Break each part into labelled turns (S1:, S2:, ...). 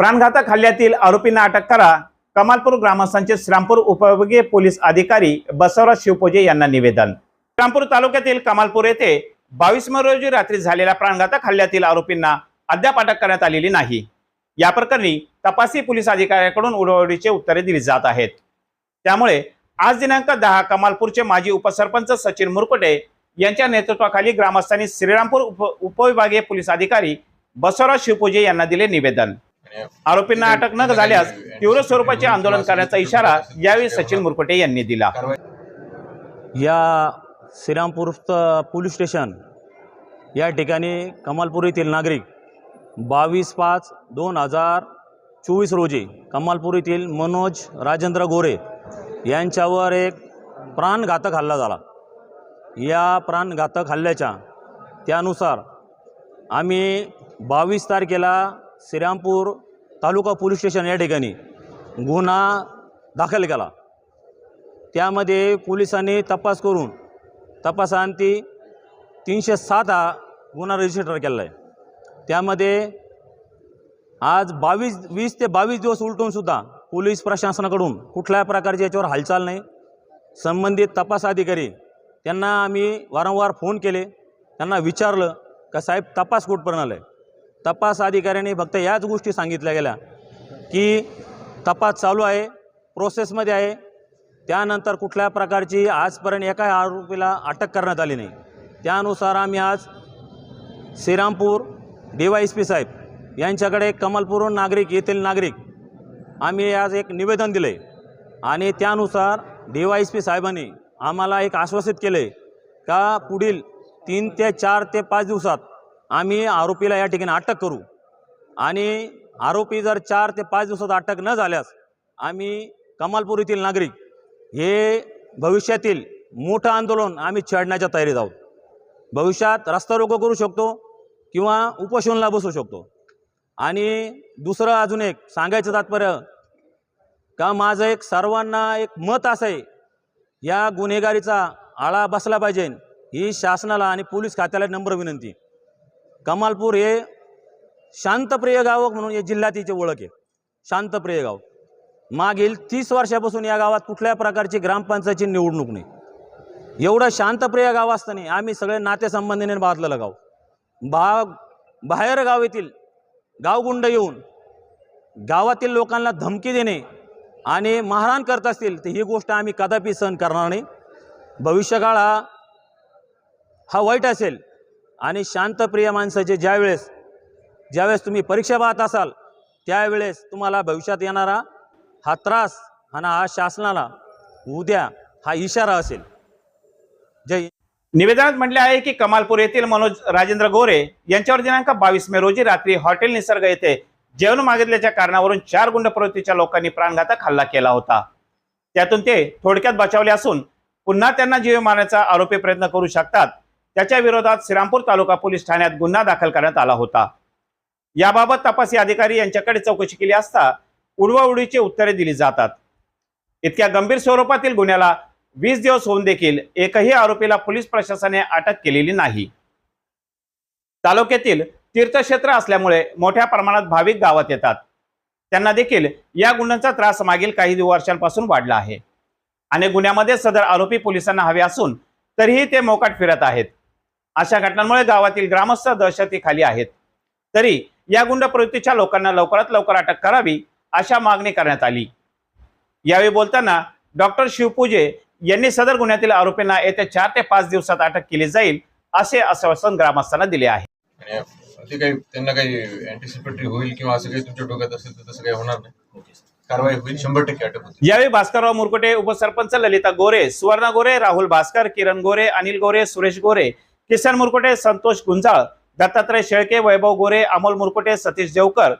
S1: प्राणघातक हल्ल्यातील आरोपींना अटक करा. कमालपूर ग्रामस्थांचे श्रामपूर उपविभागीय पोलीस अधिकारी बसवराज शिवपोजे यांना निवेदन. श्रामपूर तालुक्यातील कमालपूर येथे बावीस मे रोजी रात्री झालेल्या प्राणघातक हल्ल्यातील आरोपींना अद्याप अटक करण्यात आलेली नाही. या प्रकरणी तपासी पोलीस अधिकाऱ्याकडून उडवडीचे उत्तरे दिली जात आहेत. त्यामुळे आज दिनांक दहा कमालपूरचे माजी उपसरपंच सचिन मुरकुटे यांच्या नेतृत्वाखाली ग्रामस्थांनी श्रीरामपूर उप उपविभागीय पोलीस अधिकारी बसवराज शिवपूजे यांना दिले निवेदन. आरोपींना अटक न झाल्यास तीव्र स्वरूपाचे आंदोलन करण्याचा इशारा यावेळी सचिन मुरकुटे यांनी दिला.
S2: या श्रीरामपूर पोलीस स्टेशन या ठिकाणी कमालपूर येथील नागरिक बावीस पाच दोन हजार चोवीस रोजी कमालपूर येथील मनोज राजेंद्र गोरे यांच्यावर एक प्राणघातक हल्ला झाला. या प्राणघातक हल्ल्याच्या त्यानुसार आम्ही बावीस तारखेला श्रीरामपूर तालुका पोलीस स्टेशन या ठिकाणी गुन्हा दाखल केला. त्यामध्ये पोलिसांनी तपास करून तपासांती तीनशे सात हा गुन्हा रजिस्टर केला आहे त्यामध्ये आज बावीस वीस ते बावीस दिवस उलटूनसुद्धा पोलीस प्रशासनाकडून कुठल्याही प्रकारची याच्यावर हालचाल नाही. संबंधित तपास अधिकारी त्यांना आम्ही वारंवार फोन केले. त्यांना विचारलं का साहेब तपास कुठपर्यंत आला आहे तपास अधिकाऱ्यांनी फक्त याच गोष्टी सांगितल्या गेल्या की तपास चालू आहे प्रोसेसमध्ये आहे. त्यानंतर कुठल्या प्रकारची आजपर्यंत एका आरोपीला अटक करण्यात आली नाही. त्यानुसार आम्ही आज Shrirampur D Y S P साहेब यांच्याकडे कमलपूर नागरिक येथील नागरिक आम्ही आज एक निवेदन दिलं आहे आणि त्यानुसार डी वाय एस पी साहेबांनी आम्हाला एक आश्वासित केले का पुढील तीन ते चार ते पाच दिवसात आम्ही आरोपीला या ठिकाणी अटक करू. आणि आरोपी जर चार ते पाच दिवसात अटक न झाल्यास आम्ही कमालपूर येथील नागरिक हे भविष्यातील मोठं आंदोलन आम्ही छेडण्याच्या तयारीत आहोत. भविष्यात रस्ता रोको करू शकतो किंवा उपोषणला बसू शकतो. आणि दुसरं अजून एक सांगायचं तात्पर्य का माझं एक सर्वांना एक मत असं आहे या गुन्हेगारीचा आळा बसला पाहिजे ही शासनाला आणि पोलीस खात्याला नंबर विनंती. कमालपूर हे शांतप्रिय गाव म्हणून या जिल्ह्यात हिची ओळख आहे. शांतप्रिय गाव. मागील तीस वर्षापासून या गावात कुठल्या प्रकारची ग्रामपंचायतची निवडणूक नाही. एवढं शांतप्रिय गाव असताना आम्ही सगळे नातेसंबंधीने बाधलेलं गाव. बा बाहेर गाव येथील गावगुंड येऊन गावातील लोकांना धमकी देणे आणि मारहाण करत असतील तर ही गोष्ट आम्ही कदापि सहन करणार नाही. भविष्यकाळ हा वाईट असेल. आणि शांतप्रिय माणसाचे ज्यावेळेस ज्यावेळेस तुम्ही परीक्षा पाहत असाल त्यावेळेस तुम्हाला भविष्यात येणारा हा त्रास आणि हा शासनाला उद्या हा इशारा असेल. जय
S1: निवेदनात म्हटले आहे की कमालपूर येथील मनोज राजेंद्र गोरे यांच्यावर दिनांक बावीस मे रोजी रात्री हॉटेल निसर्ग येथे जेवण मागितल्याच्या कारणावरून चार गुंड प्रवृत्तीच्या लोकांनी प्राणघातक हल्ला केला होता. त्यातून ते थोडक्यात बचावले असून पुन्हा त्यांना जीव मारण्याचा आरोपी प्रयत्न करू शकतात. त्याच्या विरोधात श्रीरामपूर तालुका पोलीस ठाण्यात गुन्हा दाखल करण्यात आला होता. याबाबत तपासी अधिकारी यांच्याकडे चौकशी केली असता उडवाउडीची उत्तरे दिली जातात. इतक्या गंभीर स्वरूपातील गुन्ह्याला वीस दिवस होऊन देखील एकही आरोपीला पोलीस प्रशासनाने अटक केलेली नाही. तालुक्यातील तीर्थक्षेत्र असल्यामुळे मोठ्या प्रमाणात भाविक गावात येतात. त्यांना देखील या गुन्ह्यांचा त्रास मागील काही वर्षांपासून वाढला आहे. अनेक गुन्ह्यामध्ये सदर आरोपी पोलिसांना हवे असून तरीही ते मोकाट फिरत आहेत. अशा घटनांमुळे गावातील ग्रामस्थ दहशतीखाली आहेत. तरी या गुंड प्रवृत्तीच्या लोकांना लवकरात लवकर अटक करावी अशा मागणी करण्यात आली. यावेळी बोलताना डॉक्टर शिवपूजे यांनी सदर गुन्ह्यातील आरोपींना येत्या चार ते पाच दिवसात अटक केली जाईल असे आश्वासन ग्रामस्थांना दिले आहे.
S3: ते काही त्यांना काही अँटिसिपेटरी होईल किंवा असं काही तुमच्या डोक्यात असेल तर तसं काही होणार नाही. कारवाई होईल शंभर टक्के अटक होतील
S1: यावेळी भास्करराव मुरकुटे उपसरपंच ललिता गोरे सुवर्ण गोरे राहुल भास्कर किरण गोरे अनिल गोरे सुरेश गोरे किसन मुरकुटे संतोष गुंजाळ दत्तात्रय शेळके वैभव गोरे अमोल मुरकुटे सतीश देवकर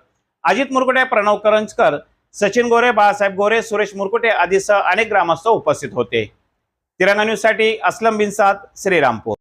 S1: अजित मुरकुटे प्रणव करंजकर सचिन गोरे बाळासाहेब गोरे सुरेश मुरकुटे आदीसह अनेक ग्रामस्थ उपस्थित होते. तिरंगा न्यूजसाठी असलम अस्लम बिनसाद श्रीरामपूर.